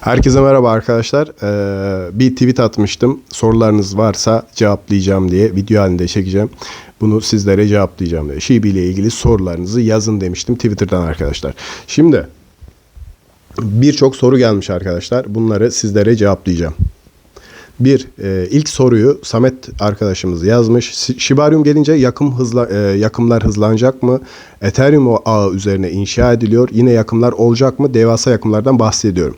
Herkese merhaba arkadaşlar. Ee, bir tweet atmıştım. Sorularınız varsa cevaplayacağım diye video halinde çekeceğim. Bunu sizlere cevaplayacağım diye. Şibi ile ilgili sorularınızı yazın demiştim Twitter'dan arkadaşlar. Şimdi birçok soru gelmiş arkadaşlar. Bunları sizlere cevaplayacağım. Bir, e, ilk soruyu Samet arkadaşımız yazmış. Shibarium gelince yakım hızla, e, yakımlar hızlanacak mı? Ethereum ağı üzerine inşa ediliyor. Yine yakımlar olacak mı? Devasa yakımlardan bahsediyorum.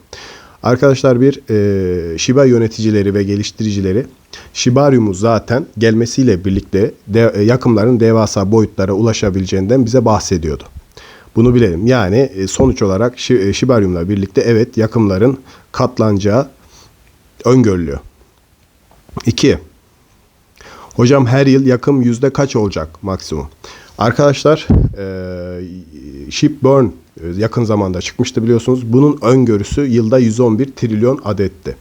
Arkadaşlar bir e, Shiba yöneticileri ve geliştiricileri Shibarium'u zaten gelmesiyle birlikte de, e, yakımların devasa boyutlara ulaşabileceğinden bize bahsediyordu. Bunu bilelim. Yani e, sonuç olarak Şi- e, Shibarium'la birlikte evet yakımların katlanacağı öngörülüyor. 2. Hocam her yıl yakım yüzde kaç olacak maksimum? Arkadaşlar e, Shipburn yakın zamanda çıkmıştı biliyorsunuz. Bunun öngörüsü yılda 111 trilyon adetti.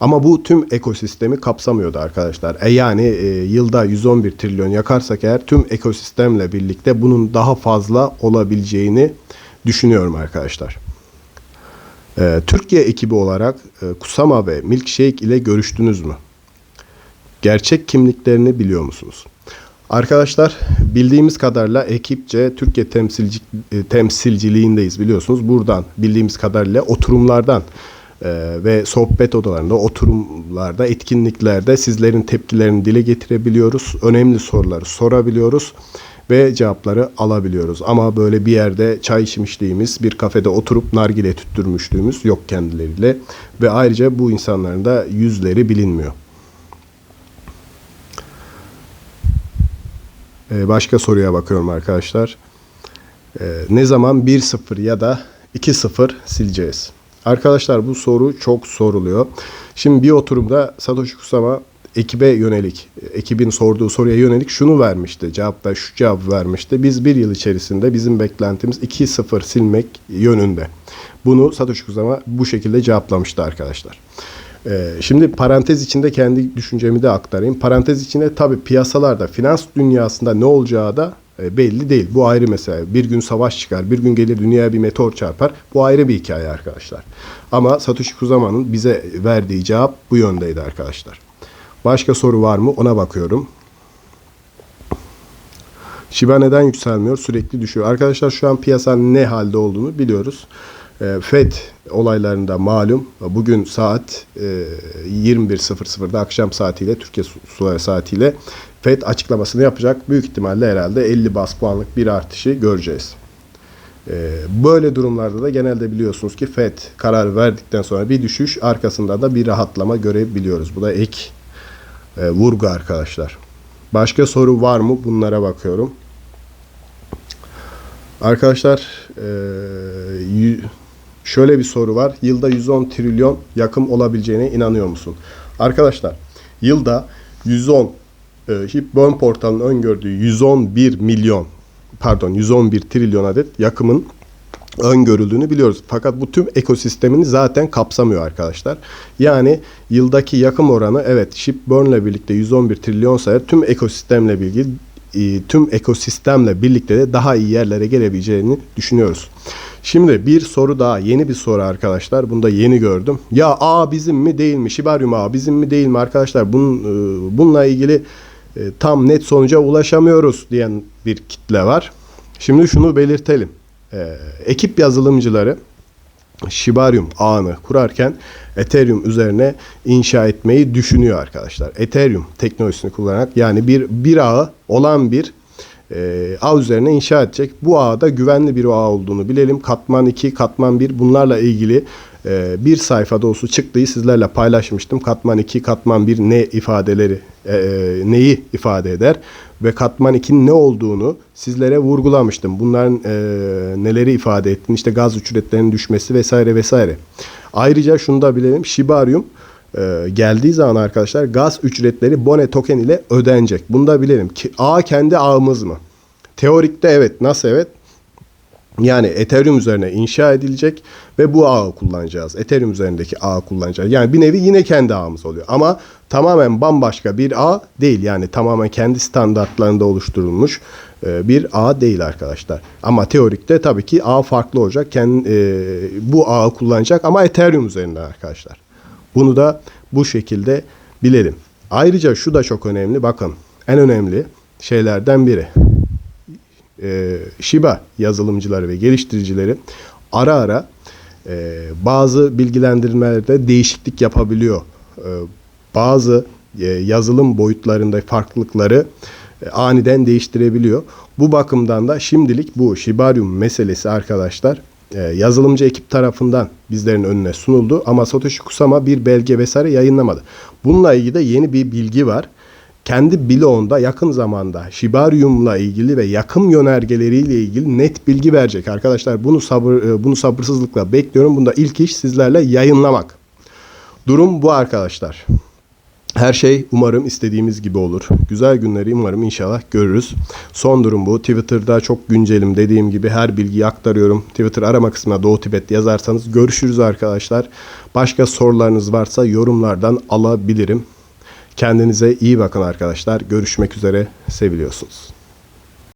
Ama bu tüm ekosistemi kapsamıyordu arkadaşlar. E yani e, yılda 111 trilyon yakarsak eğer tüm ekosistemle birlikte bunun daha fazla olabileceğini düşünüyorum arkadaşlar. E, Türkiye ekibi olarak e, Kusama ve Milkshake ile görüştünüz mü? gerçek kimliklerini biliyor musunuz? Arkadaşlar bildiğimiz kadarıyla ekipçe Türkiye temsilci, e, temsilciliğindeyiz biliyorsunuz. Buradan bildiğimiz kadarıyla oturumlardan e, ve sohbet odalarında, oturumlarda, etkinliklerde sizlerin tepkilerini dile getirebiliyoruz. Önemli soruları sorabiliyoruz ve cevapları alabiliyoruz. Ama böyle bir yerde çay içmişliğimiz, bir kafede oturup nargile tüttürmüşlüğümüz yok kendileriyle. Ve ayrıca bu insanların da yüzleri bilinmiyor. Ee, başka soruya bakıyorum arkadaşlar. Ee, ne zaman 1-0 ya da 2-0 sileceğiz? Arkadaşlar bu soru çok soruluyor. Şimdi bir oturumda Satoshi Kusama ekibe yönelik, ekibin sorduğu soruya yönelik şunu vermişti. Cevapta şu cevap vermişti. Biz bir yıl içerisinde bizim beklentimiz 2-0 silmek yönünde. Bunu Satoshi Kusama bu şekilde cevaplamıştı arkadaşlar. Ee, şimdi parantez içinde kendi düşüncemi de aktarayım. Parantez içinde tabii piyasalarda, finans dünyasında ne olacağı da e, belli değil. Bu ayrı mesele. Bir gün savaş çıkar, bir gün gelir dünyaya bir meteor çarpar. Bu ayrı bir hikaye arkadaşlar. Ama Satoshi Kusama'nın bize verdiği cevap bu yöndeydi arkadaşlar. Başka soru var mı? Ona bakıyorum. Shiba neden yükselmiyor? Sürekli düşüyor. Arkadaşlar şu an piyasanın ne halde olduğunu biliyoruz. E, FED olaylarında malum bugün saat e, 21.00'da akşam saatiyle Türkiye su- suları saatiyle FED açıklamasını yapacak. Büyük ihtimalle herhalde 50 bas puanlık bir artışı göreceğiz. E, böyle durumlarda da genelde biliyorsunuz ki FED karar verdikten sonra bir düşüş arkasında da bir rahatlama görebiliyoruz. Bu da ek e, vurgu arkadaşlar. Başka soru var mı? Bunlara bakıyorum. Arkadaşlar e, şöyle bir soru var. Yılda 110 trilyon yakım olabileceğine inanıyor musun? Arkadaşlar yılda 110 e, Hipburn portalının öngördüğü 111 milyon pardon 111 trilyon adet yakımın öngörüldüğünü biliyoruz. Fakat bu tüm ekosistemini zaten kapsamıyor arkadaşlar. Yani yıldaki yakım oranı evet Shipburn'la birlikte 111 trilyon sayar. Tüm ekosistemle bilgi e, tüm ekosistemle birlikte de daha iyi yerlere gelebileceğini düşünüyoruz. Şimdi bir soru daha yeni bir soru arkadaşlar. Bunu da yeni gördüm. Ya A bizim mi değil mi? Shibarium A bizim mi değil mi arkadaşlar? Bunun, e, bununla ilgili e, tam net sonuca ulaşamıyoruz diyen bir kitle var. Şimdi şunu belirtelim. E, ekip yazılımcıları Shibarium ağını kurarken Ethereum üzerine inşa etmeyi düşünüyor arkadaşlar. Ethereum teknolojisini kullanarak yani bir bir ağı olan bir e, ağ üzerine inşa edecek. Bu ağda güvenli bir ağ olduğunu bilelim. Katman 2, katman 1 bunlarla ilgili e, bir sayfa dolusu çıktığı sizlerle paylaşmıştım. Katman 2, katman 1 ne ifadeleri e, neyi ifade eder ve katman 2'nin ne olduğunu sizlere vurgulamıştım. Bunların e, neleri ifade ettiğini işte gaz ücretlerinin düşmesi vesaire vesaire. Ayrıca şunu da bilelim. Shibarium e, geldiği zaman arkadaşlar gaz ücretleri Bone token ile ödenecek. Bunu da bilelim. Ki, ağ kendi ağımız mı? Teorikte evet. Nasıl evet? Yani Ethereum üzerine inşa edilecek ve bu ağı kullanacağız. Ethereum üzerindeki ağı kullanacağız. Yani bir nevi yine kendi ağımız oluyor. Ama tamamen bambaşka bir ağ değil. Yani tamamen kendi standartlarında oluşturulmuş e, bir ağ değil arkadaşlar. Ama teorikte tabii ki ağ farklı olacak. Kendi, e, bu ağı kullanacak ama Ethereum üzerinden arkadaşlar. Bunu da bu şekilde bilelim. Ayrıca şu da çok önemli. Bakın en önemli şeylerden biri. E, Shiba yazılımcıları ve geliştiricileri ara ara e, bazı bilgilendirmelerde değişiklik yapabiliyor. E, bazı e, yazılım boyutlarında farklılıkları e, aniden değiştirebiliyor. Bu bakımdan da şimdilik bu Shibarium meselesi arkadaşlar e, yazılımcı ekip tarafından bizlerin önüne sunuldu ama Satoshi Kusama bir belge vesaire yayınlamadı. Bununla ilgili de yeni bir bilgi var. Kendi bloğunda yakın zamanda Shibarium'la ilgili ve yakım yönergeleriyle ilgili net bilgi verecek arkadaşlar. Bunu sabır e, bunu sabırsızlıkla bekliyorum. Bunda ilk iş sizlerle yayınlamak. Durum bu arkadaşlar. Her şey umarım istediğimiz gibi olur. Güzel günleri umarım inşallah görürüz. Son durum bu. Twitter'da çok güncelim dediğim gibi her bilgiyi aktarıyorum. Twitter arama kısmına Doğu Tibet yazarsanız görüşürüz arkadaşlar. Başka sorularınız varsa yorumlardan alabilirim. Kendinize iyi bakın arkadaşlar. Görüşmek üzere. Seviliyorsunuz.